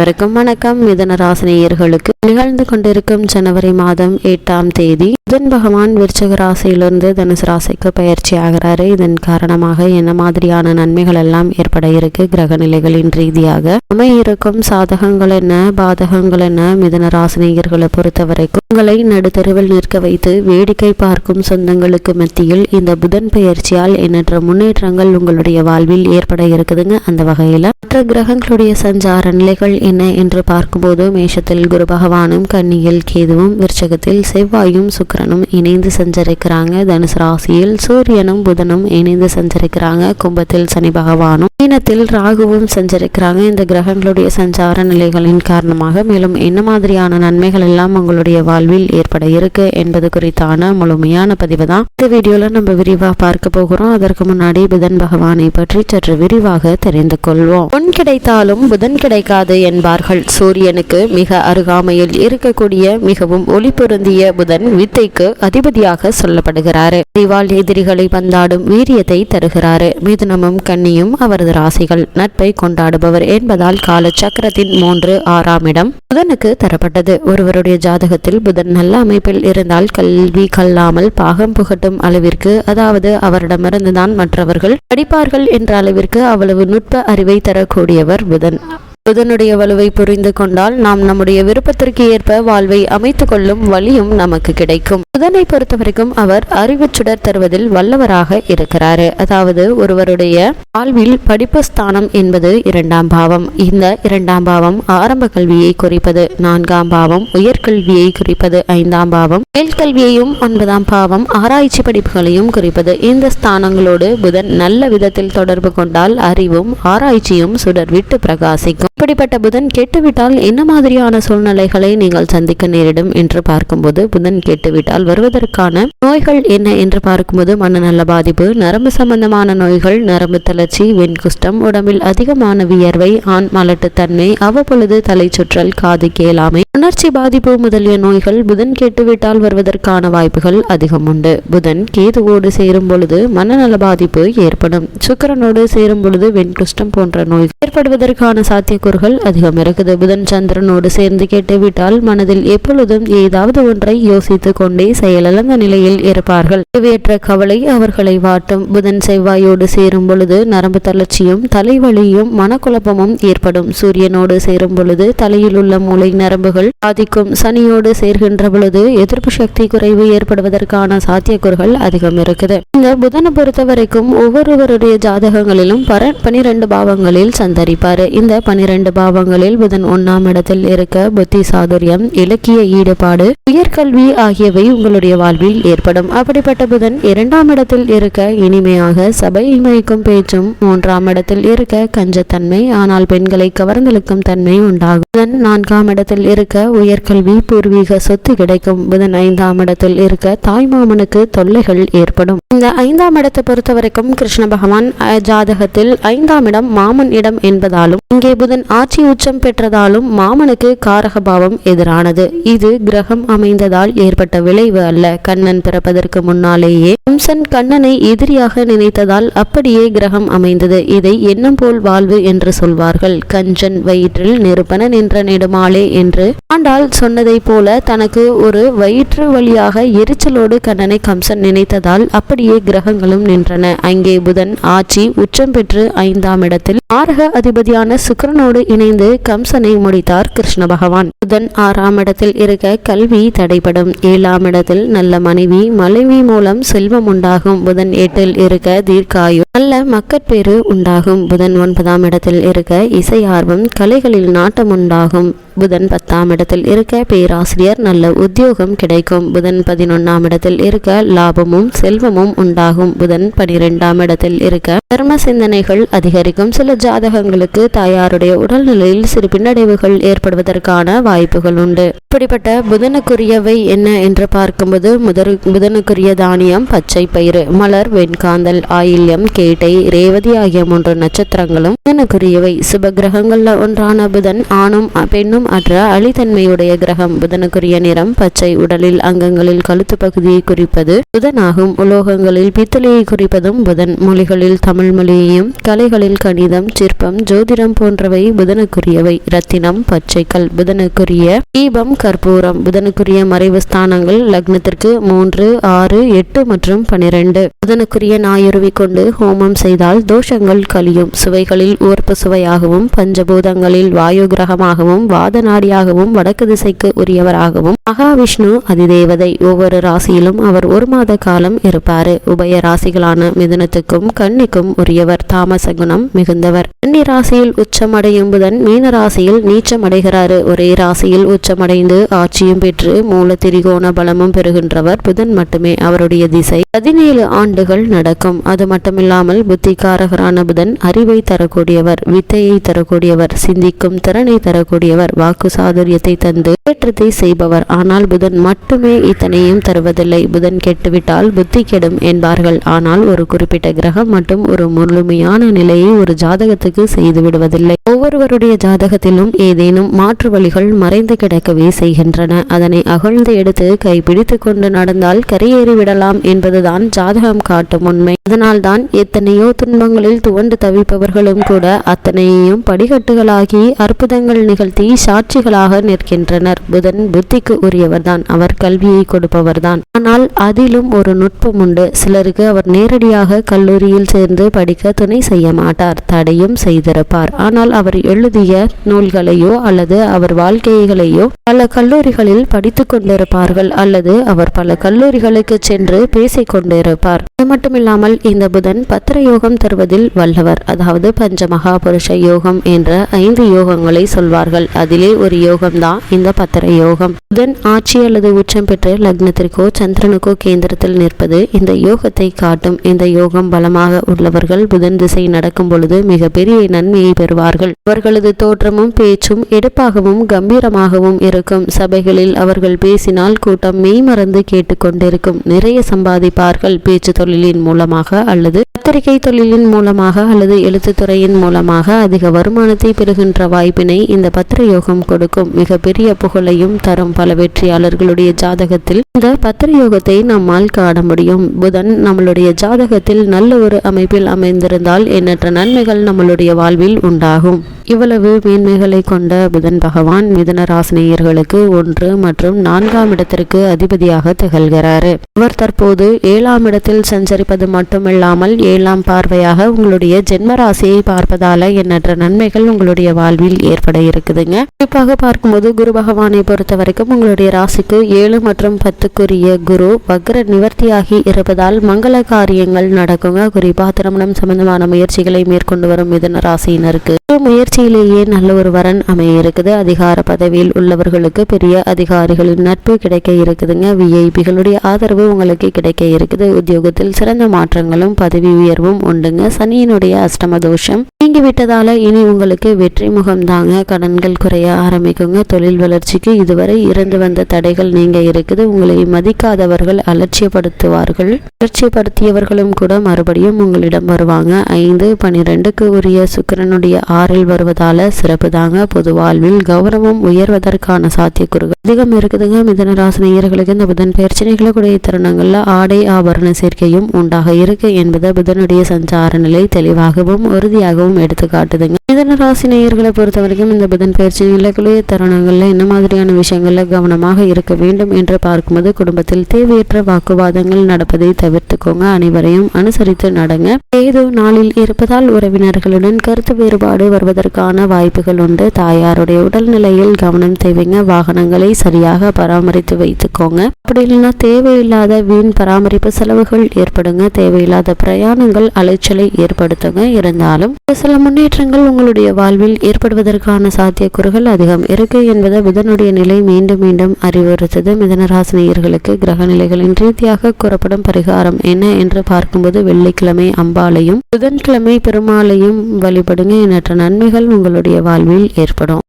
வணக்கம் வணக்கம். மிதன ராசினியர்களுக்கு நிகழ்ந்து கொண்டிருக்கும் ஜனவரி மாதம் எட்டாம் தேதி புதன் பகவான் விருச்சக ராசியிலிருந்து தனுசு ராசிக்கு பயிற்சி ஆகிறாரு. இதன் காரணமாக என்ன மாதிரியான நன்மைகள் எல்லாம் ஏற்பட இருக்கு? கிரக நிலைகளின் ரீதியாக அமை இருக்கும் சாதகங்கள் என்ன? பாதகங்கள் என்ன? மிதன ராசினியர்களை பொறுத்த வரைக்கும் உங்களை நடுத்தருவில் நிற்க வைத்து வேடிக்கை பார்க்கும் சொந்தங்களுக்கு மத்தியில் இந்த புதன் பயிற்சியால் எண்ணற்ற முன்னேற்றங்கள் உங்களுடைய வாழ்வில் ஏற்பட இருக்குதுங்க. அந்த வகையில மற்ற கிரகங்களுடைய சஞ்சார நிலைகள் என்ன என்று பார்க்கும்போது மேஷத்தில் குரு பகவானும் கன்னியில் கேதுவும் விருச்சகத்தில் செவ்வாயும் சுக்கிரனும் இணைந்து சஞ்சரிக்கிறாங்க. தனுசு ராசியில் சூரியனும் புதனும் இணைந்து சஞ்சரிக்கிறாங்க. கும்பத்தில் சனி பகவானும் மீனத்தில் ராகுவும் சஞ்சரிக்கிறாங்க. இந்த கிரகங்களுடைய சஞ்சார நிலைகளின் காரணமாக மேலும் என்ன மாதிரியான நன்மைகள் எல்லாம் உங்களுடைய வாழ்வில் ஏற்பட இருக்கு என்பது குறித்தான முழுமையான பதிவு தான். இந்த வீடியோல நம்ம விரிவாக பார்க்க போகிறோம். அதற்கு முன்னாடி புதன் பகவானை பற்றி சற்று விரிவாக தெரிந்து கொள்வோம். பொன் கிடைத்தாலும் புதன் கிடைக்காது என்பார்கள். சூரியனுக்கு மிக அருகாமையில் இருக்கக்கூடிய மிகவும் ஒளி பொருந்திய புதன் வித்தைக்கு அதிபதியாக சொல்லப்படுகிறாரு. அறிவால் எதிரிகளை பந்தாடும் வீரியத்தை தருகிறாரு. மிதுனமும் கன்னியும் அவரது ராசிகள். நட்பை கொண்டாடுபவர் என்பதால் கால சக்கரத்தின் மூன்று ஆறாம் இடம் புதனுக்கு தரப்பட்டது. ஒருவருடைய ஜாதகத்தில் புதன் நல்ல அமைப்பில் இருந்தால் கல்வி கல்லாமல் பாகம் புகட்டும் அளவிற்கு அதாவது அவரிடமிருந்துதான் மற்றவர்கள் படிப்பார்கள் என்ற அளவிற்கு அவ்வளவு நுட்ப அறிவை தரக்கூடியவர் புதன். புதனுடைய வலுவை புரிந்து கொண்டால் நாம் நம்முடைய விருப்பத்திற்கு ஏற்ப வாழ்வை அமைத்துக் கொள்ளும் வழியும் நமக்கு கிடைக்கும். புதனை பொறுத்த வரைக்கும் அவர் அறிவு சுடர் தருவதில் வல்லவராக இருக்கிறாரு. அதாவது ஒருவருடைய வாழ்வில் படிப்பு ஸ்தானம் என்பது இரண்டாம் பாவம். இந்த இரண்டாம் பாவம் ஆரம்ப கல்வியை குறிப்பது நான்காம் பாவம் உயர்கல்வியை குறிப்பது ஐந்தாம் பாவம் மேல்கல்வியையும் ஒன்பதாம் பாவம் ஆராய்ச்சி படிப்புகளையும் குறிப்பது. இந்த ஸ்தானங்களோடு புதன் நல்ல விதத்தில் தொடர்பு கொண்டால் அறிவும் ஆராய்ச்சியும் சுடர் விட்டு பிரகாசிக்கும். இப்படிப்பட்ட புதன் கெட்டுவிட்டால் என்ன மாதிரியான சூழ்நிலைகளை நீங்கள் சந்திக்க நேரிடும் என்று பார்க்கும்போது புதன் கெட்டுவிட்டால் வருவதற்கான நோய்கள் என்ன என்று பார்க்கும்போது மனநல பாதிப்பு நரம்பு சம்பந்தமான நோய்கள் நரம்பு தளர்ச்சி வெண்குஷ்டம் உடம்பில் அதிகமான வியர்வை ஆண் மலட்டுத்தன்மை அவ்வப்பொழுது தலை சுற்றல் காது கேளாமை உணர்ச்சி பாதிப்பு முதலிய நோய்கள் புதன் கேட்டுவிட்டால் வருவதற்கான வாய்ப்புகள் அதிகம் உண்டு புதன் கேதுவோடு சேரும் பொழுது மனநல பாதிப்பு ஏற்படும். சுக்கிரனோடு சேரும் பொழுது வெண்குஷ்டம் போன்ற நோய் ஏற்படுவதற்கான சாத்தியக்கூறுகள் அதிகம் இருக்குது. புதன் சந்திரனோடு சேர்ந்து கேட்டுவிட்டால் மனதில் எப்பொழுதும் ஏதாவது ஒன்றை யோசித்து கொண்டே செயலிழந்த நிலையில் இருப்பார்கள். தேவையற்ற கவலை அவர்களை வாட்டும். புதன் செவ்வாயோடு சேரும் பொழுது நரம்பு தளர்ச்சியும் தலைவலியும் மனக்குழப்பமும் ஏற்படும். சூரியனோடு சேரும் பொழுது தலையில் உள்ள மூளை நரம்புகள் பாதிக்கும் சனியோடு சேர்கின்ற பொழுது எதிர்ப்பு சக்தி குறைவு ஏற்படுவதற்கான சாத்தியக்கூறுகள் அதிகம் இருக்குது. இந்த புதனை பொறுத்த வரைக்கும் ஒவ்வொருவருடைய ஜாதகங்களிலும் பர பனிரெண்டு பாவங்களில் சந்தரிப்பார். இந்த பனிரெண்டு பாவங்களில் புதன் ஒன்னாம் இடத்தில் இருக்க புத்தி சாதுரியம் இலக்கிய ஈடுபாடு உயர்கல்வி ஆகியவை உங்களுடைய வாழ்வில் ஏற்படும். அப்படிப்பட்ட புதன் இரண்டாம் இடத்தில் இருக்க இனிமையாக சபை இமைக்கும் பேச்சும் மூன்றாம் இடத்தில் இருக்க கஞ்சத்தன்மை ஆனால் பெண்களை கவர்ந்தெழுக்கும் தன்மை உண்டாகும். புதன் நான்காம் இடத்தில் இருக்க உயர்கல்வி பூர்வீக சொத்து கிடைக்கும். புதன் ஐந்தாம் இடத்தில் இருக்க தாய்மாமனுக்கு தொல்லைகள் ஏற்படும். இந்த ஐந்தாம் இடத்தை பொறுத்த வரைக்கும் கிருஷ்ண பகவான் ஜாதகத்தில் ஐந்தாம் இடம் மாமன் இடம் என்பதாலும் இங்கே புதன் ஆட்சி உச்சம் பெற்றதாலும் மாமனுக்கு காரக பாவம் எதிரானது. இது கிரகம் அமைந்ததால் ஏற்பட்ட விளைவு அல்ல. கண்ணன் பிறப்பதற்கு முன்னாலேயே கம்சன் கண்ணனை எதிரியாக நினைத்ததால் அப்படியே கிரகம் அமைந்தது. இதை எண்ணம் போல் வாழ்வு என்று சொல்வார்கள். கஞ்சன் வயிற்றில் நிருப்பன நின்ற நெடுமாளே என்று. ஆண்டாள் சொன்னதைப் போல தனக்கு ஒரு வயிற்று வழியாக எரிச்சலோடு கண்ணனை கம்சன் நினைத்ததால் அப்படியே கிரகங்களும் நின்றன. அங்கே புதன் ஆட்சி உச்சம் பெற்று ஐந்தாம் இடத்தில் ஆரக அதிபதியான சுக்கிரனோடு இணைந்து கம்சனை முடித்தார் கிருஷ்ண பகவான். புதன் ஆறாம் இடத்தில் இருக்க கல்வி தடைபடும். ஏழாம் இடத்தில் நல்ல மனைவி மனைவி மூலம் செல்வம் உண்டாகும். புதன் எட்டில் இருக்க தீர்க்காயு நல்ல மக்கட்பேறு உண்டாகும். புதன் ஒன்பதாம் இடத்தில் இருக்க இசை ஆர்வம் கலைகளில் நாட்டம் உண்டாகும் உண்டாகும். புதன் பத்தாம் இடத்தில் இருக்க பேராசிரியர் நல்ல உத்தியோகம் கிடைக்கும். புதன் பதினொன்னாம் இடத்தில் இருக்க லாபமும் செல்வமும் உண்டாகும். புதன் பனிரெண்டாம் இடத்தில் இருக்க தர்ம சிந்தனைகள் அதிகரிக்கும். சில ஜாதகங்களுக்கு தாயாருடைய உடல்நிலையில் சிறு பின்னடைவுகள் ஏற்படுவதற்கான வாய்ப்புகள் உண்டு. இப்படிப்பட்ட புதனுக்குரியவை என்ன என்று பார்க்கும்போது முதல் புதனுக்குரிய தானியம் பச்சை பயிறு மலர் வெண்காந்தல் ஆயில்யம் கேட்டை ரேவதி ஆகிய மூன்று நட்சத்திரங்களும் புதனுக்குரியவை. சுப கிரகங்களில் ஒன்றான புதன் ஆணும் பெண்ணும் நிறம் அற்ற அழித்தன்மையுடைய கிரகம் புதனுக்குரிய நிறம் பச்சை உடலில் அங்கங்களில் கழுத்து பகுதியை குறிப்பது. புதனாகும். உலோகங்களில் பித்தளையை குறிப்பதும் புதன். மொழிகளில் தமிழ் மொழியையும் கலைகளில் கணிதம் சிற்பம் ஜோதிடம் போன்றவை புதனுக்குரியவை. ரத்தினம் பச்சைக்கல் புதனுக்குரிய தீபம் கற்பூரம் புதனுக்குரிய மறைவு ஸ்தானங்கள் லக்னத்திற்கு மூன்று ஆறு எட்டு மற்றும் பனிரெண்டு. புதனுக்குரிய நாயுருவி கொண்டு ஹோமம் செய்தால் தோஷங்கள் கழியும். சுவைகளில் ஊர்ப்பு சுவையாகவும் பஞ்சபூதங்களில் வாயு கிரகமாகவும் வாத நாடியாகவும் வடக்கு திசைக்கு உரியவராகவும். மகாவிஷ்ணு அதிதேவதை ஒவ்வொரு ராசியிலும் அவர் ஒரு மாத காலம் இருப்பாரு. உபய ராசிகளான மிதுனத்துக்கும் கன்னிக்கும் உரியவர் தாமச குணம் மிகுந்தவர். கன்னி ராசியில் உச்சமடையும் புதன் மீன ராசியில் நீச்சமடைகிறாரு. ஒரே ராசியில் உச்சமடைந்து ஆட்சியும் பெற்று மூல திரிகோண பலமும் பெறுகின்றவர். புதன் மட்டுமே அவருடைய திசை. பதினேழு ஆண்டுகள் நடக்கும். அது மட்டுமில்லாமல் புத்திகாரகரான புதன் அறிவை தரக்கூடியவர் வித்தையை தரக்கூடியவர் சிந்திக்கும் திறனை தரக்கூடியவர் வாக்கு சாதுரியத்தை தந்து ஏற்றத்தை செய்பவர். ஆனால் புதன் மட்டுமே இத்தனையும் தருவதில்லை. புதன் கெட்டுவிட்டால் புத்தி கெடும் என்பார்கள். ஆனால் ஒரு குறிப்பிட்ட கிரகம் மட்டும் ஒரு முழுமையான நிலையை ஒரு ஜாதகத்துக்கு செய்து விடுவதில்லை. ஒவ்வொருவருடைய ஜாதகத்திலும் ஏதேனும் மாற்று வழிகள் மறைந்து கிடக்கவே செய்கின்றன. அதனை அகழ்ந்து எடுத்து கைப்பிடித்து கொண்டு நடந்தால் கரையேறி விடலாம் என்பதுதான் ஜாதகம் காட்டும் உண்மை. அதனால்தான் எத்தனையோ துன்பங்களில் துவண்டு தவிப்பவர்களும் கூட அத்தனையையும் படிக்கட்டுகளாகி அற்புதங்கள் நிகழ்த்தி சாட்சிகளாக நிற்கின்றனர். புதன் புத்திக்கு உரியவர்தான். அவர் கல்வியை கொடுப்பவர்தான். ஆனால் அதிலும் ஒரு நுட்பம் உண்டு. சிலருக்கு அவர் நேரடியாக கல்லூரியில் சேர்ந்து படிக்க துணை செய்ய மாட்டார். தடையும் செய்திருப்பார். ஆனால் அவர் எழுதிய நூல்களையோ அல்லது அவர் வாழ்க்கைகளையோ பல கல்லூரிகளில் படித்துக் கொண்டிருப்பார்கள். அல்லது அவர் பல கல்லூரிகளுக்கு சென்று பேசிக் கொண்டிருப்பார். அது மட்டுமில்லாமல் இந்த புதன் பத்திர யோகம் தருவதில் வல்லவர். அதாவது பஞ்ச மகாபுருஷ யோகம் என்ற ஐந்து யோகங்களை சொல்வார்கள். அதில் ஒரே ஒரு யோகம் தான் இந்த பத்திர யோகம். புதன் ஆட்சி அல்லது உச்சம் பெற்ற லக்னத்திற்கோ சந்திரனுக்கோ கேந்திரத்தில் நிற்பது இந்த யோகத்தை காட்டும். இந்த யோகம் பலமாக உள்ளவர்கள் புதன் திசை நடக்கும் பொழுது மிகப்பெரிய நன்மையை பெறுவார்கள். அவர்களது தோற்றமும் பேச்சும் எடுப்பாகவும் கம்பீரமாகவும் இருக்கும். சபைகளில் அவர்கள் பேசினால் கூட்டம் மெய்மறந்து கேட்டுக்கொண்டிருக்கும். நிறைய சம்பாதிப்பார்கள். பேச்சு தொழிலின் மூலமாக அல்லது பத்திரிகை தொழிலின் மூலமாக அல்லது எழுத்துத்துறையின் மூலமாக அதிக வருமானத்தை பெறுகின்ற வாய்ப்பினை இந்த பத்திர யோகம் கொடுக்கும். மிகப்பெரிய புகழையும் தரும் பல வெற்றியாளர்களுடைய ஜாதகத்தில் இந்த பத்திர யோகத்தை நம்மால் காண முடியும். புதன் நம்மளுடைய ஜாதகத்தில் நல்ல ஒரு அமைப்பில் அமைந்திருந்தால் எண்ணற்ற நன்மைகள் நம்மளுடைய வாழ்வில் உண்டாகும். இவ்வளவு மேன்மைகளை கொண்ட புதன் பகவான் மிதன ராசினியர்களுக்கு ஒன்று மற்றும் நான்காம் இடத்திற்கு அதிபதியாக திகழ்கிறார். அவர் தற்போது ஏழாம் இடத்தில் சஞ்சரிப்பது மட்டுமில்லாமல் ஏழாம் பார்வையாக உங்களுடைய ஜென்ம ராசியை பார்ப்பதால எண்ணற்ற நன்மைகள் உங்களுடைய வாழ்வில் ஏற்பட இருக்குதுங்க. குறிப்பாக பார்க்கும்போது குரு பகவானை பொறுத்த வரைக்கும் உங்களுடைய ராசிக்கு ஏழு மற்றும் பத்துக்குரிய குரு வக்ர நிவர்த்தியாகி இருப்பதால் மங்கள காரியங்கள் நடக்குங்க. குறிப்பா திருமணம் சம்பந்தமான முயற்சிகளை மேற்கொண்டு வரும் மிதன ராசியினருக்கு. முயற்சியிலேயே நல்ல ஒரு வரன் அமைய இருக்குது அதிகார பதவியில் உள்ளவர்களுக்கு பெரிய அதிகாரிகளின் நட்பு கிடைக்க இருக்குதுங்க. விஐபிகளுடைய ஆதரவு உங்களுக்கு கிடைக்க இருக்குது. உத்தியோகத்தில் சிறந்த மாற்றங்களும் பதவி உயர்வும் உண்டுங்க. சனியினுடைய அஷ்டம தோஷம் நீங்கி விட்டதால இனி உங்களுக்கு வெற்றி முகம் தாங்க. கடன்கள் குறைய ஆரம்பிக்குங்க. தொழில் வளர்ச்சிக்கு இதுவரை இருந்து வந்த தடைகள் நீங்க இருக்குது. உங்களை மதிக்காதவர்கள் அலட்சியப்படுத்துவார்கள். அலட்சியப்படுத்தியவர்களும் கூட மறுபடியும் உங்களிடம் வருவாங்க. ஐந்து பனிரெண்டுக்கு உரிய சுக்கிரனுடைய ஆறில் வருவதால சிறப்பு தாங்க பொது வாழ்வில் கௌரவம் உயர்வதற்கான சாத்தியக்கூறுகள் அதிகம் இருக்குதுங்க. மிதனராசி நேயர்களுக்கு இந்த புதன் பிரச்சனைகளை கூடிய தருணங்கள்ல ஆடை ஆபரண சேர்க்கையும் உண்டாக இருக்கு என்பதை புதனுடைய சஞ்சார நிலை தெளிவாகவும் உறுதியாகவும் எடுத்து காட்டுதுங்க மிதன ராசி நேயர்களை பொறுத்த வரைக்கும் இந்த புதன் பயிற்சி நிலைக்குரிய தருணங்களில் என்ன மாதிரியான விஷயங்களில் கவனமாக இருக்க வேண்டும் என்று பார்க்கும்போது குடும்பத்தில் தேவையற்ற வாக்குவாதங்கள் நடப்பதை தவிர்த்துக்கோங்க. அனைவரையும் அனுசரித்து நடங்க. ஏதோ நாளில் இருப்பதால் உறவினர்களுடன் கருத்து வேறுபாடு வருவதற்கான வாய்ப்புகள் உண்டு. தாயாருடைய உடல்நிலையில் கவனம் தேவைங்க. வாகனங்களை சரியாக பராமரித்து வைத்துக்கோங்க. அப்படி இல்லைன்னா தேவையில்லாத வீண் பராமரிப்பு செலவுகள் ஏற்படுங்க. தேவையில்லாத பிரயாணங்கள் அலைச்சலை ஏற்படுத்துங்க. இருந்தாலும் சில முன்னேற்றங்கள் உங்களுடைய வாழ்வில் ஏற்படுவதற்கான சாத்தியக்கூறுகள் அதிகம். இருக்கு என்பதை புதனுடைய நிலை மீண்டும் மீண்டும் அறிவுறுத்தது. மிதனராசினியர்களுக்கு கிரக நிலைகளின் ரீதியாக கூறப்படும் பரிகாரம் என்ன என்று பார்க்கும்போது வெள்ளிக்கிழமை அம்பாளையும் புதன்கிழமை பெருமாளையும் வழிபடுங்க எண்ணற்ற நன்மைகள் உங்களுடைய வாழ்வில் ஏற்படும்.